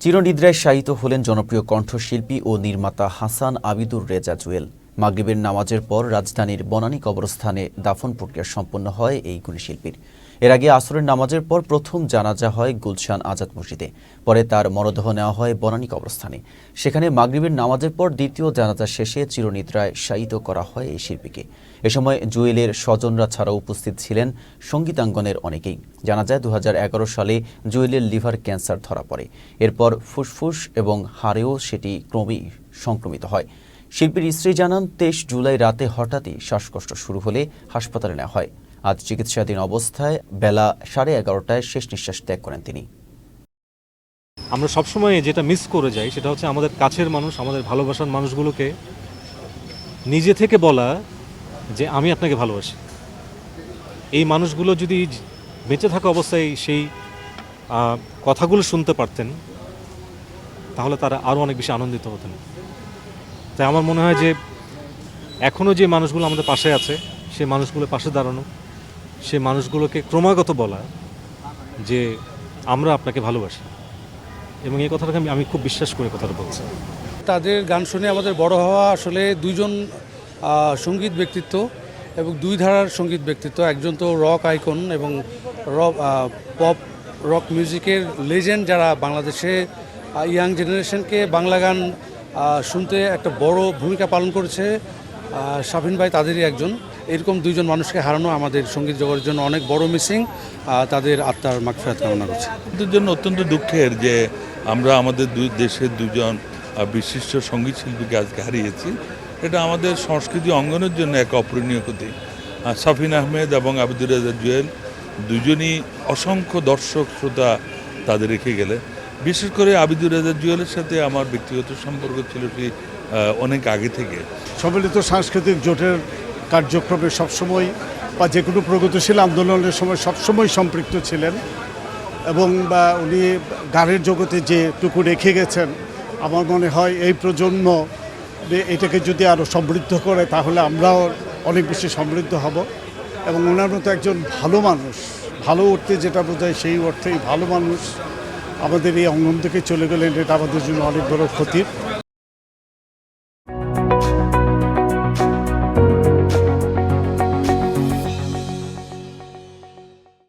চিরনিদ্রায় শায়িত হলেন জনপ্রিয় কণ্ঠশিল্পী ও নির্মাতা হাসান আবিদুর রেজা জুয়েল। মাগরিবের নামাজের পর রাজধানীর বনানী কবরস্থানে দাফন প্রক্রিয়া সম্পন্ন হয় এই গুণী শিল্পীর এর আগে আসরের নামাজের পর প্রথম জানাজা হয় গুলশান আজাদ মসজিদে। পরে তার মরদেহ নেওয়া হয় বনানী কবরস্থানে। সেখানে মাগরিবের নামাজের পর দ্বিতীয় জানাজা শেষে চিরনিদ্রায় শায়িত করা হয় এই শিল্পীকে। এ সময় জুয়েলের স্বজনরা ছাড়াও উপস্থিত ছিলেন সঙ্গীতাঙ্গনের অনেকেই। জানা যায় দু হাজার এগারো সালে জুয়েলের লিভার ক্যান্সার ধরা পড়ে। এরপর ফুসফুস এবং হাড়েও সেটি ক্রমেই সংক্রমিত হয়। শিল্পীর স্ত্রী জানান, তেইশ জুলাই রাতে হঠাৎই শ্বাসকষ্ট শুরু হলে হাসপাতালে নেওয়া হয়। আজ চিকিৎসাধীন অবস্থায় বেলা সাড়ে এগারোটায় শেষ নিঃশ্বাস ত্যাগ করেন তিনি। আমরা সবসময় যেটা মিস করে যাই সেটা হচ্ছে আমাদের কাছের মানুষ, আমাদের ভালোবাসার মানুষগুলোকে নিজে থেকে বলা যে আমি আপনাকে ভালোবাসি। এই মানুষগুলো যদি বেঁচে থাকা অবস্থায় সেই কথাগুলো শুনতে পারতেন, তাহলে তারা আরও অনেক বেশি আনন্দিত হতেন। তাই আমার মনে হয় যে এখনও যে মানুষগুলো আমাদের পাশে আছে, সে মানুষগুলোর পাশে দাঁড়ানো, সে মানুষগুলোকে ক্রমাগত বলা যে আমরা আপনাকে ভালোবাসি। এবং এই কথাটাকে আমি আমি খুব বিশ্বাস করে কথাটা বলছি। তাদের গান শুনে আমাদের বড় হওয়া আসলে দুইজন সংগীত ব্যক্তিত্ব এবং দুই ধারার সংগীত ব্যক্তিত্ব। একজন তো রক আইকন এবং রক পপ, রক মিউজিকের লেজেন্ড যারা বাংলাদেশে ইয়াং জেনারেশনকে বাংলা গান শুনতে একটা বড় ভূমিকা পালন করেছে। শাফিন ভাই তাদেরই একজন। এরকম দুইজন মানুষকে হারানো আমাদের সংগীত জগতের জন্য অনেক বড় মিসিং। তাদের আত্মার মাগফিরাত কামনা করছে। আমাদের জন্য অত্যন্ত দুঃখের যে আমরা আমাদের দুই দেশের দুজন বিশিষ্ট সংগীত শিল্পীকে আজকে হারিয়েছি। এটা আমাদের সংস্কৃতি অঙ্গনের জন্য এক অপূরণীয় ক্ষতি। সাফিন আহমেদ এবং আবিদুর রাজা জুয়েল দুজনই অসংখ্য দর্শক, শ্রোতা তাদের রেখে গেলে। বিশেষ করে আবিদুর রাজা জুয়েলের সাথে আমার ব্যক্তিগত সম্পর্ক ছিল আহ, অনেক আগে থেকে। সম্মিলিত সাংস্কৃতিক জোটের কার্যক্রমে সবসময় বা যে কোনো প্রগতিশীল আন্দোলনের সময় সবসময় সম্পৃক্ত ছিলেন এবং বা উনি গানের জগতে যেটুকু রেখে গেছেন আমার মনে হয় এই প্রজন্ম এটাকে যদি আরও সমৃদ্ধ করে তাহলে আমরাও অনেক বেশি সমৃদ্ধ হব। এবং ওনার মতো একজন ভালো মানুষ ভালো অর্থে যেটা বোঝায় সেই অর্থেই ভালো মানুষ। আমাদের এই অঙ্গন থেকে চলে গেলেন এটা আমাদের জন্য অনেক বড় ক্ষতির।